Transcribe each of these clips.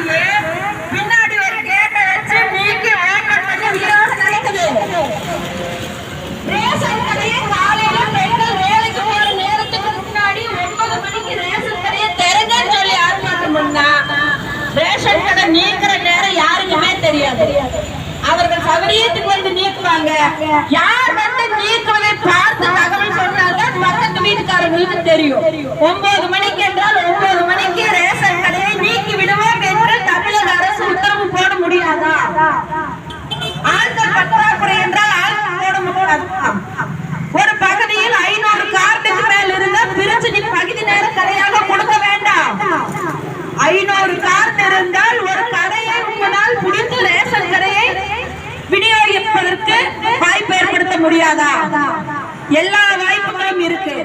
பின்னாடி ஒரு கேட்டை வச்சு நீக்கி ஓபன் பண்ணி நடக்குது ரேஷன் கடையை காலையில பெண்கள் வேலைக்கு போற நேரத்துக்கு முன்னாடி ஒன்பது மணிக்கு ரேஷன் கடையை திறங்கன்னு சொல்லி ஆர்ப்பாட்டம் பண்ணா ரேஷன் கடை நீக்கிற நேரம் யாருக்குமே தெரியாது. அவர்கள் சௌகரியத்துக்கு வந்து நீக்குவாங்க. யார் வந்து நீக்குவதை பார்த்து தகவல் சொன்னால்தான் பக்கத்து வீட்டுக்காரங்களுக்கு தெரியும். ஒன்பது மணிக்கு என்றால் ஒன்பது மணிக்கு ரேஷன் கடையை நீக்கி விடுவோம் என்று தமிழக அரசு உத்தரவு போட முடியாதா ஆட்கள் பற்றாக்குறை என்றால் ஆட்கள் போட ஒரு பகுதியில் ஐநூறு கார்டுக்கு மேல் இருந்த பிரிச்சு நீ பகுதி நேர கடையாக கொடுக்க வேண்டாம். ஐநூறு கார்டு இருந்தால் ஒரு கடையை உங்களால் முடிந்து ரேஷன் கடையை விநியோகிப்பதற்கு வாய்ப்பு ஏற்படுத்த முடியாதா? எல்லா வாய்ப்புகளும் இருக்கு.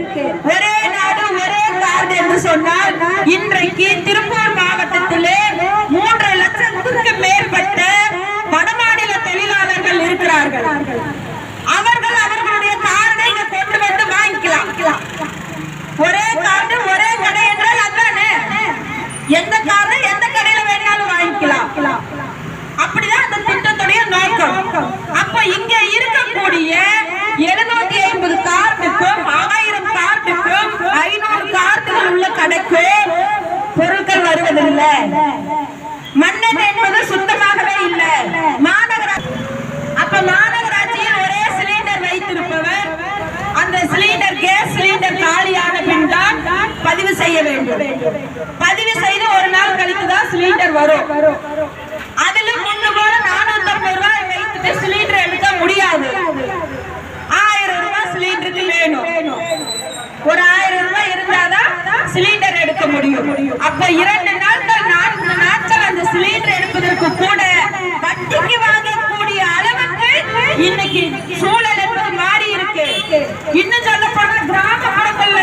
ஒரே நாடு ஒரே கார்டு என்று சொன்னால் இன்றைக்கு திருப்பூர் இருக்கிறார்கள் அவர்கள் அவர்களுடைய கார்டை இங்க கொண்டு வந்து வாங்கிக்கலாம். ஒரே கார்டு ஒரே கடை என்றால் அதானே? எந்த கார்டு எந்த கடையில வேணாலும் வாங்கிக்கலாம். அப்படிதான் அந்த திட்டத்துடைய நோக்கம். அப்ப இங்க இருக்கக்கூடிய எழுநூத்தி ஐம்பது கார்டுக்கும் ஆயிரம் கார்டுக்கும் ஐநூறு கார்டுகள் உள்ள கடைக்கு பொருட்கள் வருவதில்லை மண்ணெண்ணெய் என்பது சுத்தமாகவே இல்லை மாநகரா அப்ப மாநகராட்சியில் ஒரே சிலிண்டர் வைத்திருப்பவர் அந்த சிலிண்டர் கேஸ் சிலிண்டர் காலியான பின் தான் பதிவு செய்ய வேண்டும். பதிவு செய்து ஒரு நாள் கழித்து தான் சிலிண்டர் வரும். அதிலும் முன்னு போல நானூத்தி ஐம்பது ரூபாய் வைத்துட்டு சிலிண்டர் எடுக்க முடியாது. ஆயிரம் ரூபாய் சிலிண்டருக்கு வேணும். ஒரு ஆயிரம் ரூபாய் இருந்தாதான் சிலிண்டர் எடுக்க முடியும். அப்ப இரண்டு நாட்கள் நான்கு நாட்கள் அந்த சிலிண்டர் எடுப்பதற்கு கூட வட்டிக்கு வாங்கக்கூடிய அளவுக்கு இன்னைக்கு சூழல் மாறி இருக்கு. இன்னும் சொல்ல போனா கிராமப்புறங்கள்ல